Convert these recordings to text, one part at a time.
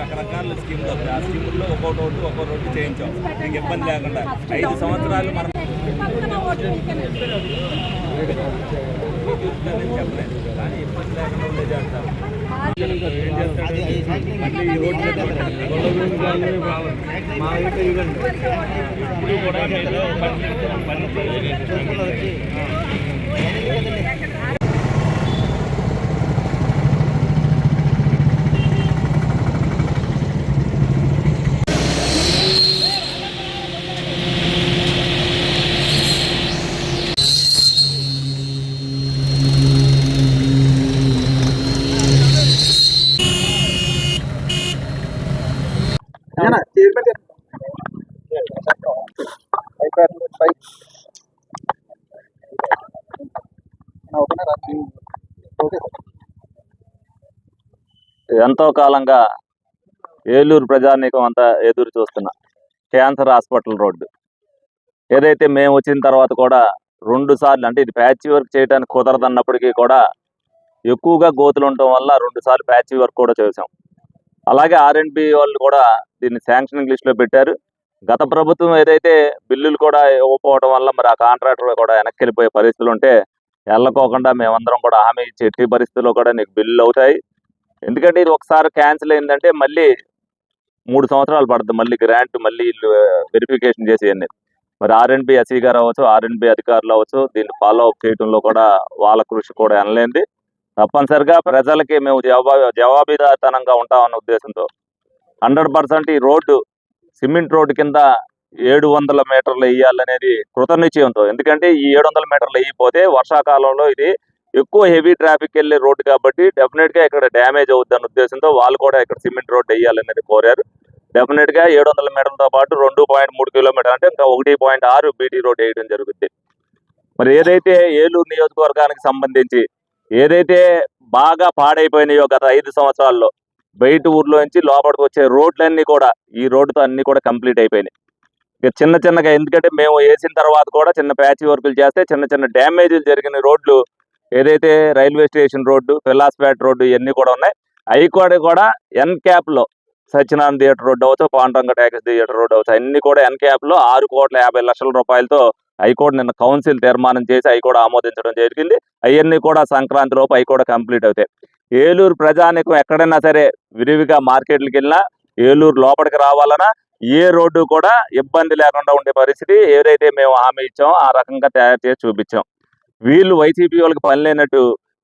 రకరకాల స్కీములు వస్తాయి. ఆ స్కీముల్లో ఒక్కొక్కటి ఒకటి ఒక్కొక్క రోడ్డు చేయించాం. మీకు ఇబ్బంది లేకుండా. ఐదు సంవత్సరాలు మనం చెప్పలేదు కానీ ఇబ్బంది లేకుండా ఉండేది? మళ్ళీ ఈ రోడ్డు మీద ఇప్పుడు కూడా ఎంతో కాలంగా ఏలూరు ప్రజానీకం అంతా ఎదురు చూస్తున్నా క్యాన్సర్ హాస్పిటల్ రోడ్డు. ఏదైతే మేము వచ్చిన తర్వాత కూడా రెండు సార్లు అంటే ఇది ప్యాచ్ వర్క్ చేయడానికి కుదరదన్నప్పటికీ కూడా ఎక్కువగా గోతులు ఉండటం వల్ల రెండు సార్లు ప్యాచ్ వర్క్ కూడా చేసాం అలాగే ఆర్ఎండ్బి వాళ్ళు కూడా దీన్ని శాంక్షనింగ్ లిస్ట్లో పెట్టారు. గత ప్రభుత్వం ఏదైతే బిల్లులు కూడా ఇవ్వకపోవడం వల్ల మరి ఆ కాంట్రాక్టర్ కూడా వెనక్కి వెళ్ళిపోయే పరిస్థితులు ఉంటే వెళ్ళకోకుండా మేమందరం కూడా హామీ ఇచ్చి ఎట్టి పరిస్థితుల్లో కూడా నీకు బిల్లులు అవుతాయి. ఎందుకంటే ఇది ఒకసారి క్యాన్సిల్ అయిందంటే మళ్ళీ మూడు సంవత్సరాలు పడుతుంది. మళ్ళీ గ్రాంట్ మళ్ళీ వెరిఫికేషన్ చేసి అనేది మరి ఆర్ఎండ్బి ఎస్ఈ గారు అవ్వచ్చు ఆర్ఎండ్బి అధికారులు అవ్వచ్చు దీన్ని ఫాలో అప్ చేయడంలో కూడా వాళ్ళ కృషి కూడా అనలేంది తప్పనిసరిగా ప్రజలకి మేము జవాబు జవాబుదాతనంగా ఉంటామన్న ఉద్దేశంతో. హండ్రెడ్ పర్సెంట్ ఈ రోడ్డు సిమెంట్ రోడ్డు కింద ఏడు వందల మీటర్లు వేయాలనేది కృతనిశ్చయంతో. ఎందుకంటే ఈ ఏడు వందల మీటర్లు వేయకపోతే వర్షాకాలంలో ఇది ఎక్కువ హెవీ ట్రాఫిక్ వెళ్ళే రోడ్డు కాబట్టి డెఫినెట్గా ఇక్కడ డ్యామేజ్ అవుద్ది అన్న ఉద్దేశంతో వాళ్ళు కూడా ఇక్కడ సిమెంట్ రోడ్ వేయాలనేది కోరారు. డెఫినెట్గా ఏడు వందల మీటర్లతో పాటు రెండు పాయింట్ మూడు కిలోమీటర్ అంటే ఇంకా ఒకటి పాయింట్ ఆరు బీటీ రోడ్ వేయడం జరుగుద్ది. మరి ఏదైతే ఏలూరు నియోజకవర్గానికి సంబంధించి ఏదైతే బాగా పాడైపోయినాయో గత ఐదు సంవత్సరాల్లో బయట ఊర్లో నుంచి లోపలికి వచ్చే రోడ్లన్నీ కూడా ఈ రోడ్డుతో అన్ని కూడా కంప్లీట్ అయిపోయినాయి. ఇక చిన్న చిన్నగా ఎందుకంటే మేము వేసిన తర్వాత కూడా చిన్న ప్యాచ్ వర్కులు చేస్తే చిన్న చిన్న డ్యామేజీలు జరిగిన రోడ్లు ఏదైతే railway station road Pillaspeta road ఇవన్నీ కూడా ఉన్నాయి. అవి కూడా కూడా ఎన్ క్యాప్లో సత్యనారాయణ థియేటర్ రోడ్డు అవచ్చు పాండురంగ ట్యాక్స్ థియేటర్ రోడ్డు అవచ్చు అన్ని కూడా ఎన్ క్యాప్లో ఆరు కోట్ల యాభై లక్షల రూపాయలతో హైకోర్టు నిన్న కౌన్సిల్ తీర్మానం చేసి హైకోర్టు కూడా ఆమోదించడం జరిగింది. అవన్నీ కూడా సంక్రాంతి లోపు హైకోర్టు కూడా కంప్లీట్ అవుతాయి. ఏలూరు ప్రజానికం ఎక్కడైనా సరే విరివిగా మార్కెట్లకు వెళ్ళినా ఏలూరు లోపలికి రావాలన్నా ఏ రోడ్డు కూడా ఇబ్బంది లేకుండా ఉండే పరిస్థితి ఏదైతే మేము హామీ ఇచ్చామో ఆ రకంగా తయారు చేసి చూపించాం. వీళ్ళు వైసీపీ వాళ్ళకి పని లేనట్టు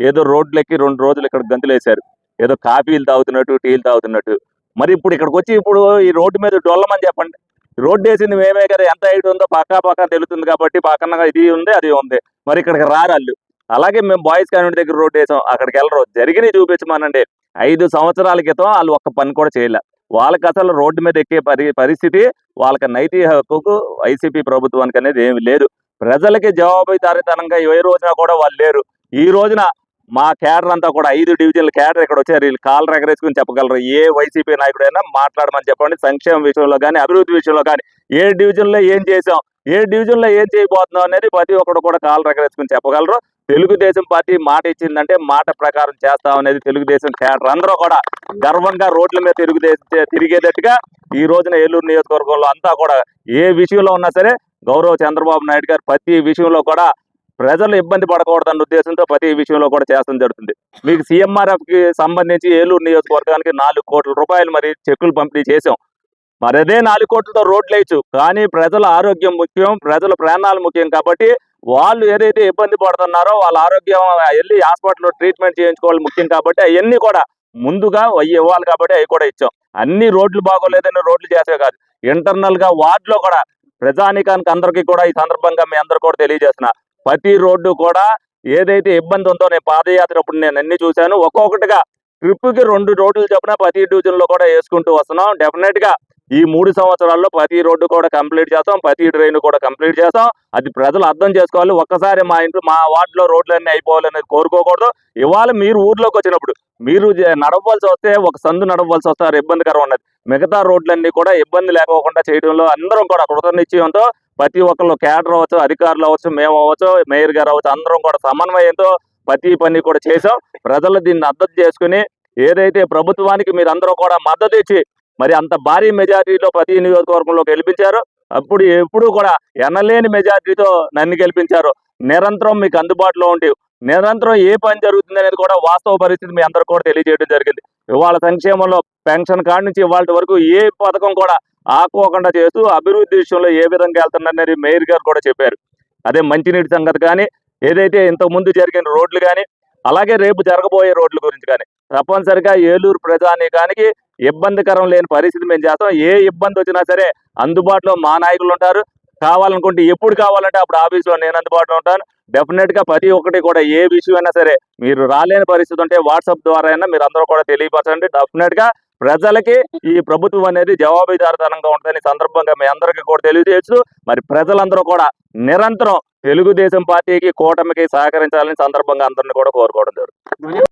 ఏదో రోడ్లకి రెండు రోజులు ఇక్కడ గంతులేశారు. ఏదో కాఫీలు తాగుతున్నట్టు టీలు తాగుతున్నట్టు. మరి ఇప్పుడు ఇక్కడికి వచ్చి ఇప్పుడు ఈ రోడ్డు మీద డొల్లమని చెప్పండి. రోడ్డు వేసింది మేమే కదా ఎంత హైట్ ఉందో పక్కా పక్కా తెలుస్తుంది కాబట్టి పక్కన ఇది ఉంది అది ఉంది. మరి ఇక్కడికి రారాళ్ళు అలాగే మేము బాయ్స్ కాన్వెంట్ దగ్గర రోడ్డు వేసాం అక్కడికి వెళ్ళరు. జరిగినవి చూపించమనండి. ఐదు సంవత్సరాల క్రితం వాళ్ళు ఒక్క పని కూడా చేయలే. వాళ్ళకి అసలు రోడ్డు మీద ఎక్కే పరి పరిస్థితి వాళ్ళకి నైతిక హక్కుకు వైసీపీ ప్రభుత్వానికి అనేది ఏమి లేదు. ప్రజలకి జవాబుదారితనంగా ఏ రోజున కూడా వాళ్ళు లేరు. ఈ రోజున మా క్యాడర్ అంతా కూడా ఐదు డివిజన్ల క్యాడర్ ఇక్కడ వచ్చారు. వీళ్ళు కాళ్ళు ఎగరేసుకుని చెప్పగలరు. ఏ వైసీపీ నాయకుడైనా మాట్లాడమని చెప్పండి. సంక్షేమ విషయంలో కానీ అభివృద్ధి విషయంలో కానీ ఏ డివిజన్లో ఏం చేసాం ఏ డివిజన్లో ఏం చేయబోతున్నాం అనేది ప్రతి ఒక్కరు కూడా కాళ్ళు ఎగరేసుకుని చెప్పగలరు. తెలుగుదేశం పార్టీ మాట ఇచ్చిందంటే మాట ప్రకారం చేస్తాం అనేది తెలుగుదేశం క్యాడర్ అందరూ కూడా గర్వంగా రోడ్ల మీద తెలుగుదేశం తిరిగేటట్టుగా ఈ రోజున ఏలూరు నియోజకవర్గంలో అంతా కూడా ఏ విషయంలో ఉన్నా సరే గౌరవ చంద్రబాబు నాయుడు గారు ప్రతి విషయంలో కూడా ప్రజలు ఇబ్బంది పడకూడదన్న ఉద్దేశంతో ప్రతి విషయంలో కూడా చేస్తడం జరుగుతుంది. మీకు సీఎంఆర్ఎఫ్కి సంబంధించి ఏలూరు నియోజకవర్గానికి నాలుగు కోట్ల రూపాయలు మరి చెక్కులు పంపిణీ చేశాం. మరి అదే నాలుగు కోట్లతో రోడ్లు వేయచ్చు. కానీ ప్రజల ఆరోగ్యం ముఖ్యం ప్రజల ప్రాణాలు ముఖ్యం కాబట్టి వాళ్ళు ఏదైతే ఇబ్బంది పడుతున్నారో వాళ్ళ ఆరోగ్యం వెళ్ళి హాస్పిటల్లో ట్రీట్మెంట్ చేయించుకోవాలి ముఖ్యం కాబట్టి అవన్నీ కూడా ముందుగా అవి ఇవ్వాలి కాబట్టి అవి కూడా ఇచ్చాం. అన్ని రోడ్లు బాగోలేదని రోడ్లు చేసే కాదు. ఇంటర్నల్గా వార్డులో కూడా ప్రజానికానికి అందరికీ కూడా ఈ సందర్భంగా మీ అందరు కూడా తెలియజేస్తున్నా. ప్రతి రోడ్డు కూడా ఏదైతే ఇబ్బంది ఉందో నేను పాదయాత్ర అప్పుడు నేను అన్ని చూశాను. ఒక్కొక్కటిగా ట్రిప్కి రెండు రోడ్లు చెప్పిన ప్రతి డివిజన్లో కూడా వేసుకుంటూ వస్తున్నాం. డెఫినెట్గా ఈ మూడు సంవత్సరాల్లో ప్రతి రోడ్డు కూడా కంప్లీట్ చేస్తాం. ప్రతి డ్రైన్ కూడా కంప్లీట్ చేస్తాం. అది ప్రజలు అర్థం చేసుకోవాలి. ఒక్కసారి మా ఇంట్లో మా వార్డులో రోడ్లన్నీ అయిపోవాలనేది కోరుకోకూడదు. ఇవాళ మీరు ఊర్లోకి వచ్చినప్పుడు మీరు నడవలసి వస్తే ఒక సందు నడవలసి వస్తారు ఇబ్బందికరం ఉన్నది. మిగతా రోడ్లన్నీ కూడా ఇబ్బంది లేకోకుండా చేయడంలో అందరం కూడా కృతనిశ్చయంతో ప్రతి ఒక్కళ్ళు క్యాడర్ అవ్వచ్చు అధికారులు అవ్వచ్చు మేము అవ్వచ్చు మేయర్ గారు అవ్వచ్చు అందరం కూడా సమన్వయంతో ప్రతి పని కూడా చేసాం ప్రజలు దీన్ని అర్థం చేసుకుని ఏదైతే ప్రభుత్వానికి మీరు అందరూ కూడా మద్దతు ఇచ్చి మరి అంత భారీ మెజారిటీలో ప్రతి నియోజకవర్గంలో గెలిపించారు. అప్పుడు ఎప్పుడు కూడా ఎనలేని మెజారిటీతో నన్ను గెలిపించారు. నిరంతరం మీకు అందుబాటులో ఉండి నిరంతరం ఏ పని జరుగుతుంది అనేది కూడా వాస్తవ పరిస్థితి మీ అందరూ కూడా తెలియజేయడం జరిగింది. ఇవాళ సంక్షేమంలో పెన్షన్ కార్డు నుంచి ఇవాళ వరకు ఏ పథకం కూడా ఆకోకుండా చేస్తూ అభివృద్ధి విషయంలో ఏ విధంగా వెళ్తున్నారనేది మేయర్ గారు కూడా చెప్పారు. అదే మంచినీటి సంగతి కానీ ఏదైతే ఇంతకుముందు జరిగిన రోడ్లు కానీ అలాగే రేపు జరగబోయే రోడ్ల గురించి కానీ తప్పనిసరిగా ఏలూరు ప్రజానీకానికి ఇబ్బందికరం లేని పరిస్థితి మేము చేస్తాం. ఏ ఇబ్బంది వచ్చినా సరే అందుబాటులో మా నాయకులు ఉంటారు. కావాలనుకుంటే ఎప్పుడు కావాలంటే అప్పుడు ఆఫీస్లో నేను అందుబాటులో ఉంటాను. డెఫినెట్గా ప్రతి ఒక్కటి కూడా ఏ విషయం అయినా సరే మీరు రాలేని పరిస్థితి ఉంటే వాట్సాప్ ద్వారా అయినా మీరు అందరూ కూడా తెలియపరచండి. డెఫినెట్గా ప్రజలకి ఈ ప్రభుత్వం అనేది జవాబుదారితనంగా ఉంటుందని సందర్భంగా మీ అందరికీ కూడా తెలియజేయచ్చు మరి ప్రజలందరూ కూడా నిరంతరం తెలుగుదేశం పార్టీకి కూటమికి సహకరించాలని సందర్భంగా అందరిని కూడా కోరుకోవడం జరుగుతుంది.